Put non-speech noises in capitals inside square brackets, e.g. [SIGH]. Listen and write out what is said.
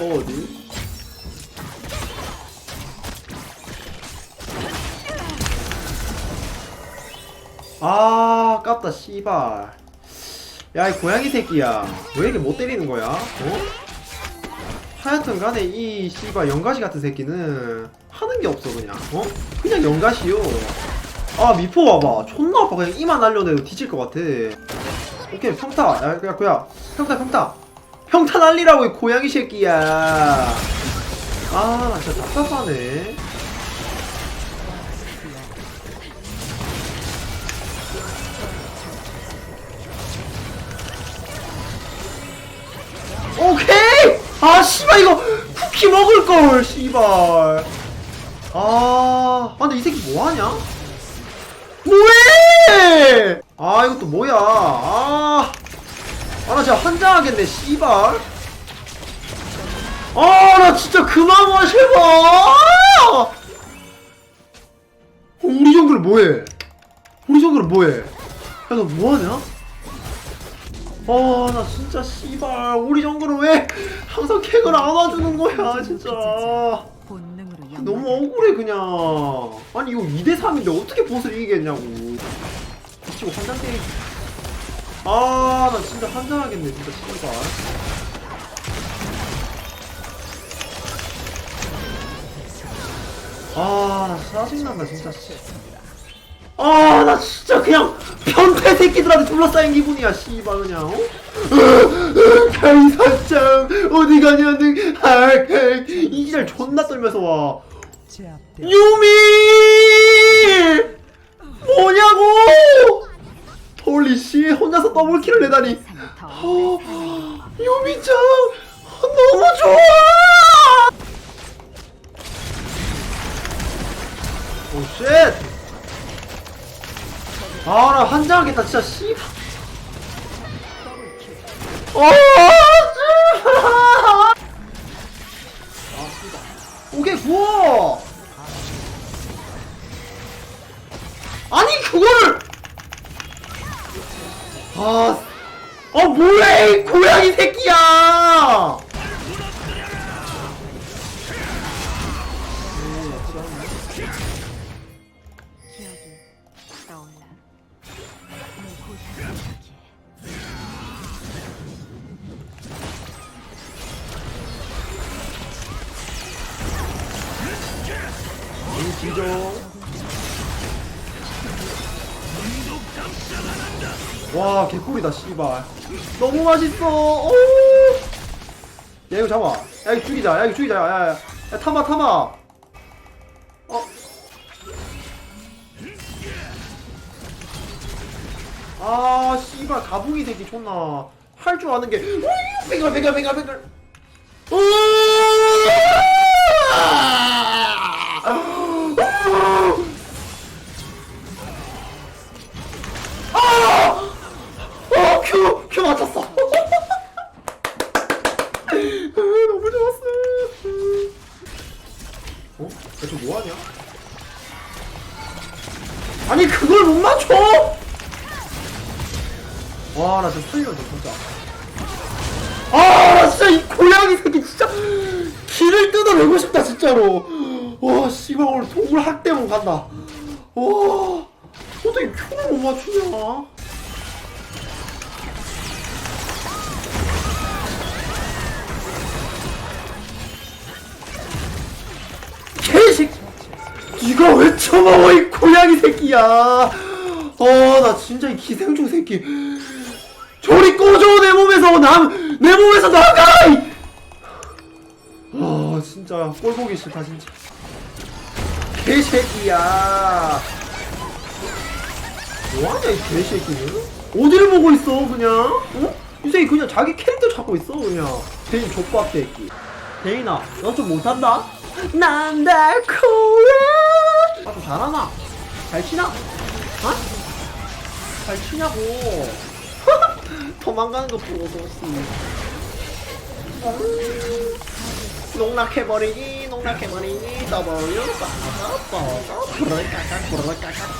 어 어디? 아 깝다 씨발. 야 이 고양이 새끼야. 왜 이렇게 못 때리는 거야? 어? 하여튼 간에 이 씨발 연가시 같은 새끼는 하는 게 없어 그냥. 어? 그냥 연가시요. 아 미포 봐봐. 존나 아파. 그냥 이만 날려내도 뒤질 것 같아. 오케이 평타. 야 그냥 그야. 평타 평타 평타 날리라고 이 고양이 새끼야. 아나 진짜 답답하네. 오케이! 아 씨발 이거 쿠키 먹을걸 씨발. 아, 아 근데 이 새끼 뭐하냐? 뭐해? 아 이것도 뭐야? 아, 아 나 진짜 환장하겠네 씨발. 아 나 진짜 그만 와 제발. 어, 우리 정글 뭐해? 우리 정글 뭐해? 야너 뭐하냐? 아나 진짜 씨발. 우리 정글은 왜 항상 캔을 안 와주는 거야 진짜. 너무 억울해 그냥. 아니 이거 2대3인데 어떻게 보스를 이기겠냐고. 미치고 환장 때리 아 나 진짜 환장하겠네 진짜 씨발 아 나 짜증난다 진짜 아 나 진짜 그냥 변태 새끼들한테 둘러싸인 기분이야 씨발 그냥 어? 별사장 어디 가냐는 이 지랄 존나 떨면서 와. 유미 뭐냐고 홀리 씨 혼자서 더블킬을 내다니. 어, 유미짱 너무 좋아! 오쉣! 아나 환장하겠다 진짜 씨. 어, 씨발. 오케이 구워 아 뭐해 이 고양이 새끼야 기억이 떠올라. 와 개꿀이다 씨발. 너무 맛있어. 오! 야 이거 잡아. 야 이거 죽이자. 야 이거 죽이자. 야, 야, 야. 야 타마 타마. 어? 아 씨발 가붕이 새끼 존나. 할 줄 아는 게. 뱅글 뱅글 뱅글 뱅글. 어, 아니, 그걸 못 맞춰! 와, 나 진짜 살려줘, 진짜. 아, 나 진짜 이 고양이 새끼 진짜 길을 뜯어내고 싶다, 진짜로. 와, 씨발, 오늘 동물 학대문 간다. 와, 어떻게 큐를 못 맞추냐? 개새끼 니가 왜 쳐먹어 이 고양이 새끼야. 어 나 진짜 이 기생충 새끼. 저리 꺼져 내 몸에서. 남 내 몸에서 나가! 이! 아 진짜 꼴 보기 싫다 진짜. 개새끼야. 뭐하냐 이 개새끼는 어디를 보고 있어 그냥? 어? 이 새끼 그냥 자기 캐릭터 찾고 있어 그냥. 대인 족밥 새끼. 대인아 너좀 못한다? 난 달 코라 아 좀 잘하나? 잘 치나? 어? 잘 치냐고 [LAUGHS] 도망가는 거 보고 씨 음, 농락해버리기 농락해버리기 W 빠빠빠 부르까까 부르까까